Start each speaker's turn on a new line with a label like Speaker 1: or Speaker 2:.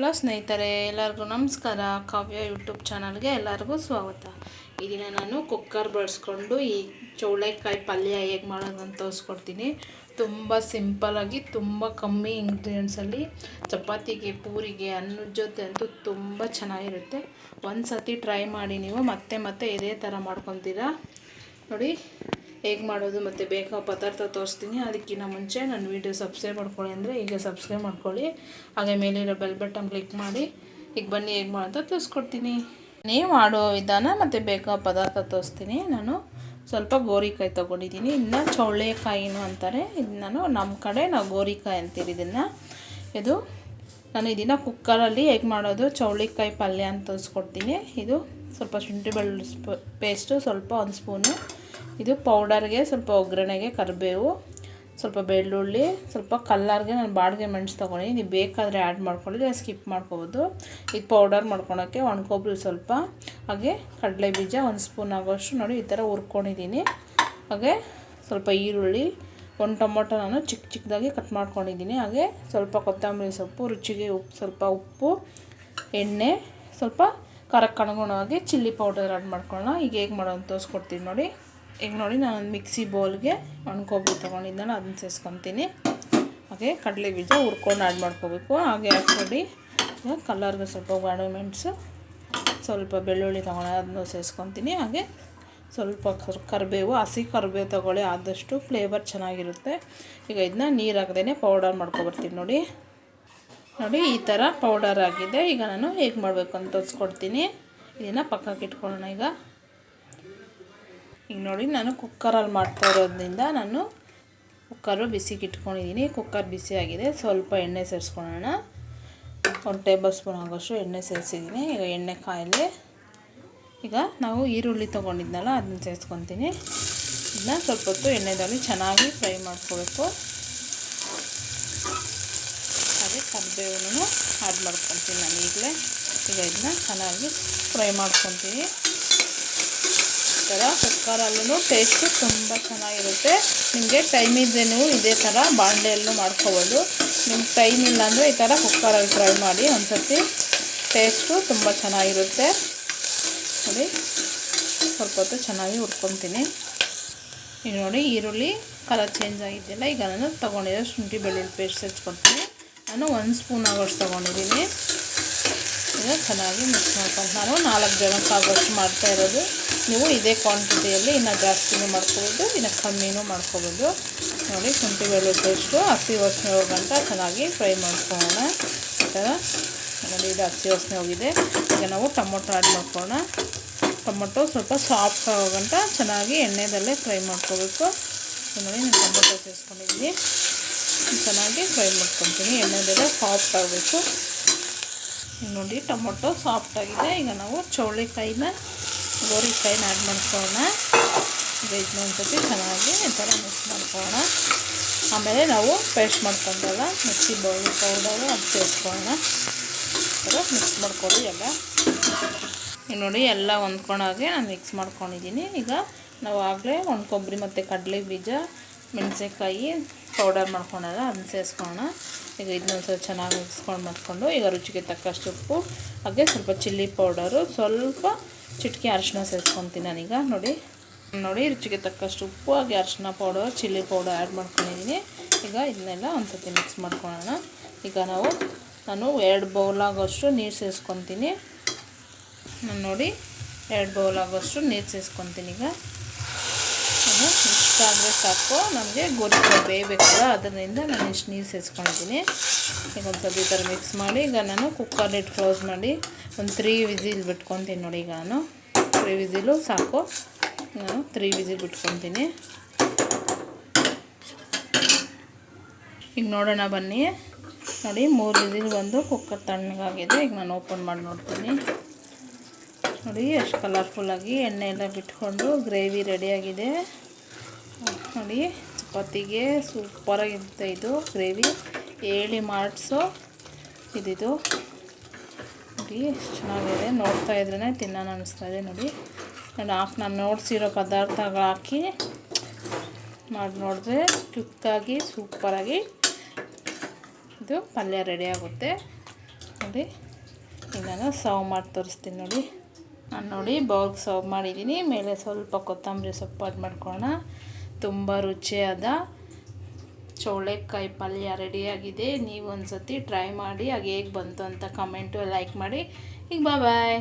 Speaker 1: Hello ಸ್ನೇಹಿತರೆ, ಎಲ್ಲರಿಗೂ ನಮಸ್ಕಾರ. ಕಾವ್ಯ ಯೂಟ್ಯೂಬ್ ಚಾನಲ್ಗೆ ಎಲ್ಲರಿಗೂ ಸ್ವಾಗತ. ಈ ದಿನ ನಾನು ಕುಕ್ಕರ್ ಬಳಸ್ಕೊಂಡು ಈ ಚೌಳೆಕಾಯಿ ಪಲ್ಯ ಹೇಗೆ ಮಾಡೋದು ಅಂತ ತೋರಿಸ್ಕೊಡ್ತೀನಿ. ತುಂಬ ಸಿಂಪಲಾಗಿ ತುಂಬ ಕಮ್ಮಿ ಇಂಗ್ರೀಡಿಯೆಂಟ್ಸಲ್ಲಿ ಚಪಾತಿಗೆ, ಪೂರಿಗೆ, ಅನ್ನದ ಜೊತೆ ಅಂತೂ ತುಂಬ ಚೆನ್ನಾಗಿರುತ್ತೆ. ಒಂದು ಸತಿ ಟ್ರೈ ಮಾಡಿ ನೀವು ಮತ್ತೆ ಮತ್ತೆ ಇದೇ ಥರ ಮಾಡ್ಕೊತೀರಾ ನೋಡಿ ಹೇಗೆ ಮಾಡೋದು ಮತ್ತು ಬೇಕಾ ಪದಾರ್ಥ ತೋರಿಸ್ತೀನಿ. ಅದಕ್ಕಿಂತ ಮುಂಚೆ ನನ್ನ ವೀಡಿಯೋ ಸಬ್ಸ್ಕ್ರೈಬ್ ಮಾಡ್ಕೊಳ್ಳಿ ಅಂದರೆ ಈಗ ಸಬ್ಸ್ಕ್ರೈಬ್ ಮಾಡ್ಕೊಳ್ಳಿ. ಹಾಗೆ ಮೇಲಿರೋ ಬೆಲ್ ಬಟನ್ ಕ್ಲಿಕ್ ಮಾಡಿ. ಈಗ ಬನ್ನಿ ಹೇಗೆ ಮಾಡೋದು ತೋರಿಸ್ಕೊಡ್ತೀನಿ. ನೀವು ಮಾಡೋ ವಿಧಾನ ಮತ್ತು ಬೇಕಾ ಪದಾರ್ಥ ತೋರಿಸ್ತೀನಿ. ನಾನು ಸ್ವಲ್ಪ ಗೋರಿಕಾಯಿ ತೊಗೊಂಡಿದ್ದೀನಿ. ಇನ್ನು ಚೌಳೆಕಾಯಿನೂ ಅಂತಾರೆ. ಇದು ನಾನು ನಮ್ಮ ಕಡೆ ನಾವು ಗೋರಿಕಾಯಿ ಅಂತೀರಿ ಇದನ್ನು. ಇದು ನಾನು ಇದನ್ನು ಕುಕ್ಕರಲ್ಲಿ ಹೇಗೆ ಮಾಡೋದು ಚೌಳಿಕಾಯಿ ಪಲ್ಯ ಅಂತ ತೋರಿಸ್ಕೊಡ್ತೀನಿ. ಇದು ಸ್ವಲ್ಪ ಶುಂಠಿ ಬೆಳ್ಳುಳ್ಳಿ ಪೇಸ್ಟು ಸ್ವಲ್ಪ ಒಂದು ಸ್ಪೂನು ಇದು ಪೌಡರ್ಗೆ ಸ್ವಲ್ಪ ಒಗ್ಗರಣೆಗೆ ಕರಿಬೇವು, ಸ್ವಲ್ಪ ಬೆಳ್ಳುಳ್ಳಿ, ಸ್ವಲ್ಪ ಕಲ್ಲರ್ಗೆ ನಾನು ಬಾಡಿಗೆ ಮೆಣಸು ತೊಗೊಂಡಿದ್ದೀನಿ ನೀವು ಬೇಕಾದರೆ ಆ್ಯಡ್ ಮಾಡ್ಕೊಳ್ಳಿ ಸ್ಕಿಪ್ ಮಾಡ್ಕೋಬೋದು. ಇದು ಪೌಡರ್ ಮಾಡ್ಕೊಳೋಕ್ಕೆ ಒಣಕೊಬ್ಬರಿ ಸ್ವಲ್ಪ, ಹಾಗೆ ಕಡಲೆ ಬೀಜ ಒಂದು ಸ್ಪೂನ್ ಆಗೋಷ್ಟು ನೋಡಿ ಈ ಥರ ಹುರ್ಕೊಂಡಿದ್ದೀನಿ ಹಾಗೆ ಸ್ವಲ್ಪ ಈರುಳ್ಳಿ, ಒಂದು ಟೊಮೊಟೊ ನಾನು ಚಿಕ್ಕ ಚಿಕ್ಕದಾಗಿ ಕಟ್ ಮಾಡ್ಕೊಂಡಿದ್ದೀನಿ ಹಾಗೆ ಸ್ವಲ್ಪ ಕೊತ್ತಂಬರಿ ಸೊಪ್ಪು, ರುಚಿಗೆ ಉಪ್ಪು ಸ್ವಲ್ಪ ಉಪ್ಪು, ಎಣ್ಣೆ, ಸ್ವಲ್ಪ ಖಾರಕ್ಕೆ ಅನುಗುಣವಾಗಿ ಚಿಲ್ಲಿ ಪೌಡರ್ ಆ್ಯಡ್ ಮಾಡ್ಕೊಳ್ಳೋಣ. ಈಗ ಹೇಗೆ ಮಾಡೋದು ತೋರಿಸ್ಕೊಡ್ತೀನಿ ನೋಡಿ. ಈಗ ನೋಡಿ ನಾನು ಮಿಕ್ಸಿ ಬೌಲ್ಗೆ ಒಣಕೊಬ್ಬರಿ ತೊಗೊಂಡಿದ್ದಾನೆ ಅದನ್ನ ಸೇರಿಸ್ಕೊತೀನಿ ಹಾಗೆ ಕಡಲೆ ಬೀಜ ಹುರ್ಕೊಂಡು ಆ್ಯಡ್ ಮಾಡ್ಕೋಬೇಕು. ಹಾಗೆ ಹಾಕ್ಕೊಡಿ ಈಗ ಕಲರ್ಗೆ ಸ್ವಲ್ಪ ಗಾಢ ಮೆಣಸು ಸ್ವಲ್ಪ ಬೆಳ್ಳುಳ್ಳಿ ತೊಗೊಳ ಅದನ್ನು ಸೇರಿಸ್ಕೊತೀನಿ ಹಾಗೆ ಸ್ವಲ್ಪ ಕರ್, ಕರಿಬೇವು, ಹಸಿ ಕರಿಬೇವು ತೊಗೊಳ್ಳಿ, ಆದಷ್ಟು ಫ್ಲೇವರ್ ಚೆನ್ನಾಗಿರುತ್ತೆ. ಈಗ ಇದನ್ನ ನೀರು ಹಾಕ್ದೇ ಪೌಡರ್ ಮಾಡ್ಕೊಬರ್ತೀನಿ ನೋಡಿ. ನೋಡಿ ಈ ಥರ ಪೌಡರ್ ಆಗಿದೆ. ಈಗ ನಾನು ಹೇಗೆ ಮಾಡಬೇಕು ಅಂತ ತೋರಿಸ್ಕೊಡ್ತೀನಿ. ಇದನ್ನು ಪಕ್ಕಕ್ಕೆ ಇಟ್ಕೊಳ್ಳೋಣ ಈಗ. ಈಗ ನೋಡಿ, ನಾನು ಕುಕ್ಕರಲ್ಲಿ ಮಾಡ್ತಾ ಇರೋದ್ರಿಂದ ನಾನು ಕುಕ್ಕರು ಬಿಸಿಗೆ ಇಟ್ಕೊಂಡಿದ್ದೀನಿ ಕುಕ್ಕರ್ ಬಿಸಿಯಾಗಿದೆ ಸ್ವಲ್ಪ ಎಣ್ಣೆ ಸೇರಿಸ್ಕೊಳ್ಳೋಣ. ಒಂದು ಟೇಬಲ್ ಸ್ಪೂನ್ ಆಗೋಷ್ಟು ಎಣ್ಣೆ ಸೇರಿಸಿದ್ದೀನಿ ಈಗ ಎಣ್ಣೆ ಕಾಯಲ್ಲಿ ಈಗ ನಾವು ಈರುಳ್ಳಿ ತೊಗೊಂಡಿದ್ನಲ್ಲ, ಅದನ್ನ ಸೇರಿಸ್ಕೊತೀನಿ. ಇದನ್ನ ಸ್ವಲ್ಪ ಹೊತ್ತು ಎಣ್ಣೆದಲ್ಲಿ ಚೆನ್ನಾಗಿ ಫ್ರೈ ಮಾಡ್ಕೋಬೇಕು. ಹಾಗೆ ಕರಿಬೇವನ್ನು ಆ್ಯಡ್ ಮಾಡ್ಕೊತೀನಿ ನಾನು ಈಗಲೇ. ಈಗ ಇದನ್ನ ಚೆನ್ನಾಗಿ ಫ್ರೈ ಮಾಡ್ಕೊತೀನಿ. ಥರ ಕುಕ್ಕರಲ್ಲೂ ಟೇಸ್ಟು ತುಂಬ ಚೆನ್ನಾಗಿರುತ್ತೆ. ನಿಮಗೆ ಟೈಮ್ ಇದ್ದರೆ ನೀವು ಇದೇ ಥರ ಬಾಂಡೆಯಲ್ಲೂ ಮಾಡ್ಕೋಬೋದು. ನಿಮ್ಗೆ ಟೈಮ್ ಇಲ್ಲ ಅಂದರೆ ಈ ಥರ ಕುಕ್ಕರಲ್ಲಿ ಟ್ರೈ ಮಾಡಿ ಒಂದು ಸರ್ತಿ ಟೇಸ್ಟು ತುಂಬ ಚೆನ್ನಾಗಿರುತ್ತೆ. ನೋಡಿ, ಸ್ವಲ್ಪ ಹೊತ್ತು ಚೆನ್ನಾಗಿ ಹುರ್ಕೊತೀನಿ. ಈಗ ನೋಡಿ, ಈರುಳ್ಳಿ ಕಲರ್ ಚೇಂಜ್ ಆಗಿದೆಯಲ್ಲ, ಈಗ ನಾನು ತೊಗೊಂಡಿರೋ ಶುಂಠಿ ಬೆಳ್ಳುಳ್ಳಿ ಪೇಸ್ಟ್ ಹಚ್ಕೊತೀನಿ ನಾನು ಒಂದು ಸ್ಪೂನ್ ಆಗೋಷ್ಟು ತೊಗೊಂಡಿದ್ದೀನಿ. ಈಗ ಚೆನ್ನಾಗಿ ಮಿಕ್ಸ್ ಮಾಡ್ಕೊಂಡು ನಾನು ನಾಲ್ಕು ಜನಕ್ಕೆ ಆಗೋಷ್ಟು ಮಾಡ್ತಾ ಇರೋದು. ನೀವು ಇದೇ ಕ್ವಾಂಟಿಟಿಯಲ್ಲಿ ಇನ್ನು ಜಾಸ್ತಿನೂ ಮಾಡ್ಕೋಬೋದು, ಇನ್ನು ಕಮ್ಮಿನೂ ಮಾಡ್ಕೋಬೋದು. ನೋಡಿ ಶುಂಠಿ ಬೆಳ್ಳುಳ್ಳಿ ಪೇಸ್ಟು ಹಸಿ ವಸ್ನೆ ಹೋಗಂತ ಚೆನ್ನಾಗಿ ಫ್ರೈ ಮಾಡ್ಕೊಳ್ಳೋಣ. ಈ ಥರ ನೋಡಿ, ಇದು ಹಸಿ ವಸ್ನೆ ಹೋಗಿದೆ. ಈಗ ನಾವು ಟೊಮೊಟೊ ಆ್ಯಡ್ ಮಾಡ್ಕೊಳ್ಳೋಣ. ಟೊಮೊಟೊ ಸ್ವಲ್ಪ ಸಾಫ್ಟ್ ಆಗೋಗಂಟ ಚೆನ್ನಾಗಿ ಎಣ್ಣೆದಲ್ಲೇ ಫ್ರೈ ಮಾಡ್ಕೋಬೇಕು. ನೋಡಿ, ನಾನು ಟೊಮೊಟೊ ಸೇರಿಸ್ಕೊಂಡಿದ್ದೀನಿ. ಚೆನ್ನಾಗಿ ಫ್ರೈ ಮಾಡ್ಕೊತೀನಿ ಎಣ್ಣೆದಲ್ಲೇ ಸಾಫ್ಟ್ ಆಗಬೇಕು. ನೋಡಿ, ಟೊಮೊಟೊ ಸಾಫ್ಟ್ ಆಗಿದೆ. ಈಗ ನಾವು ಚೌಳಿಕಾಯಿನ ಗೋರಿಕಾಯಿನ ಆ್ಯಡ್ ಮಾಡ್ಕೊಳ್ಳೋಣ. ಈಗ ಇದನ್ನ ಒಂದ್ಸತಿ ಚೆನ್ನಾಗಿ ಈ ಥರ ಮಿಕ್ಸ್ ಮಾಡ್ಕೊಳ್ಳೋಣ. ಆಮೇಲೆ ನಾವು ಪೇಸ್ಟ್ ಮಾಡ್ಕೊಂಡಲ್ಲ, ಮಿಕ್ಸಿ ಬೌಲ್ ಪೌಡರು ಅದು ಸೇರಿಸ್ಕೊಳ್ಳೋಣ ಥರ ಮಿಕ್ಸ್ ಮಾಡ್ಕೊಳ್ಳಿ ಎಲ್ಲ. ನೋಡಿ, ಎಲ್ಲ ಹೊಂದ್ಕೊಂಡಾಗೆ ನಾನು ಮಿಕ್ಸ್ ಮಾಡ್ಕೊಂಡಿದ್ದೀನಿ. ಈಗ ನಾವು ಆಗಲೇ ಒಂದು ಕೊಬ್ಬರಿ ಮತ್ತು ಕಡಲೆ ಬೀಜ, ಮೆಣಸಿನ್ಕಾಯಿ ಪೌಡರ್ ಮಾಡ್ಕೊಂಡಲ್ಲ, ಅದನ್ನ ಸೇರಿಸ್ಕೊಳ್ಳೋಣ. ಈಗ ಇದನ್ನೊಂದು ಸ್ವಲ್ಪ ಚೆನ್ನಾಗಿ ಮಿಕ್ಸ್ಕೊಂಡು ಮಾಡ್ಕೊಂಡು ಈಗ ರುಚಿಗೆ ತಕ್ಕಷ್ಟು ಉಪ್ಪು, ಹಾಗೆ ಸ್ವಲ್ಪ ಚಿಲ್ಲಿ ಪೌಡರು, ಸ್ವಲ್ಪ ಚಿಟಿಕೆ ಅರಶಿನ ಸೇರಿಸ್ಕೊತೀನಿ ನಾನೀಗ, ನೋಡಿ. ನೋಡಿ, ರುಚಿಗೆ ತಕ್ಕಷ್ಟು ಉಪ್ಪು, ಹಾಗೆ ಅರಶಿನ ಪೌಡರ್, ಚಿಲ್ಲಿ ಪೌಡರ್ ಆ್ಯಡ್ ಮಾಡ್ಕೊಂಡಿದ್ದೀನಿ ಈಗ ಇದನ್ನೆಲ್ಲ ಒಂದು ಮಿಕ್ಸ್ ಮಾಡ್ಕೊಳ್ಳೋಣ. ಈಗ ನಾವು, ನಾನು ಎರಡು ಬೌಲ್ ಆಗೋಷ್ಟು ನೀರು ಸೇರಿಸ್ಕೊತೀನಿ. ನಾನು ನೋಡಿ, ಎರಡು ಬೌಲ್ ಆಗೋಷ್ಟು ನೀರು ಸೇರಿಸ್ಕೊತೀನಿ ಈಗ. ಇಷ್ಟಾದರೆ ಸಾಕು. ನಮಗೆ ಗೋರಿಕಾಯಿ ಬೇಯಬೇಕಲ್ಲ, ಅದರಿಂದ ನಾನು ಇಷ್ಟು ನೀರು ಸೇರಿಸ್ಕೊಂಡಿದ್ದೀನಿ ಈಗ ಒಂದು ಸ್ವಲ್ಪ ಈ ಥರ ಮಿಕ್ಸ್ ಮಾಡಿ, ಈಗ ನಾನು ಕುಕ್ಕರ್ ಇಟ್ಟು ಕ್ಲೋಸ್ ಮಾಡಿ ಒಂದು ತ್ರೀ ವಿಸಿಲ್ ಬಿಟ್ಕೊತೀನಿ ನೋಡಿ ಈಗ ನಾನು. ತ್ರೀ ವಿಸಿಲು ಸಾಕು. ನಾನು ತ್ರೀ ವಿಸಿಲ್ ಬಿಟ್ಕೊತೀನಿ. ಈಗ ನೋಡೋಣ ಬನ್ನಿ. ನೋಡಿ, ಮೂರು ವಿಸಿಲ್ ಬಂದು ಕುಕ್ಕರ್ ತಣ್ಣಗಾಗಿದೆ. ಈಗ ನಾನು ಓಪನ್ ಮಾಡಿ ನೋಡ್ತೀನಿ. ನೋಡಿ, ಎಷ್ಟು ಕಲರ್ಫುಲ್ಲಾಗಿ ಎಣ್ಣೆ ಎಲ್ಲ ಬಿಟ್ಕೊಂಡು ಗ್ರೇವಿ ರೆಡಿಯಾಗಿದೆ ನೋಡಿ, ಚಪಾತಿಗೆ ಸೂಪರಾಗಿರುತ್ತೆ ಇದು ಗ್ರೇವಿ. ಹೇಳಿ ಮಾಡಿಸೋ ಇದಿದು. ನೋಡಿ ಚೆನ್ನಾಗಿದೆ. ನೋಡ್ತಾ ಇದ್ರೇ ತಿನ್ನೋಣ ಅನ್ನಿಸ್ತಾ ಇದೆ ನೋಡಿ. ನಾನು ಹಾಕಿ ನಾನು ನೋಡಿಸಿರೋ ಪದಾರ್ಥಗಳು ಹಾಕಿ ಮಾಡಿ ನೋಡಿದ್ರೆ ಕ್ವಿಕ್ಕಾಗಿ, ಸೂಪರಾಗಿ ಇದು ಪಲ್ಯ ರೆಡಿ ಆಗುತ್ತೆ. ನೋಡಿ, ಈಗ ನಾನು ಸರ್ವ್ ಮಾಡಿ ತೋರಿಸ್ತೀನಿ ನೋಡಿ. ನಾನು ನೋಡಿ ಬೌಲ್ಗೆ ಸರ್ವ್ ಮಾಡಿದ್ದೀನಿ. ಮೇಲೆ ಸ್ವಲ್ಪ ಕೊತ್ತಂಬರಿ ಸೊಪ್ಪು ಅದು ಮಾಡ್ಕೊಳ್ಳೋಣ. ತುಂಬ ರುಚಿಯಾದ ಚೌಳೆಕಾಯಿ ಪಲ್ಯ ರೆಡಿಯಾಗಿದೆ. ನೀವು ಒಂದು ಸತಿ ಟ್ರೈ ಮಾಡಿ, ಅದು ಹೇಗೆ ಬಂತು ಅಂತ ಕಮೆಂಟು ಲೈಕ್ ಮಾಡಿ. ಈಗ ಬಾಯ್ ಬಾಯ್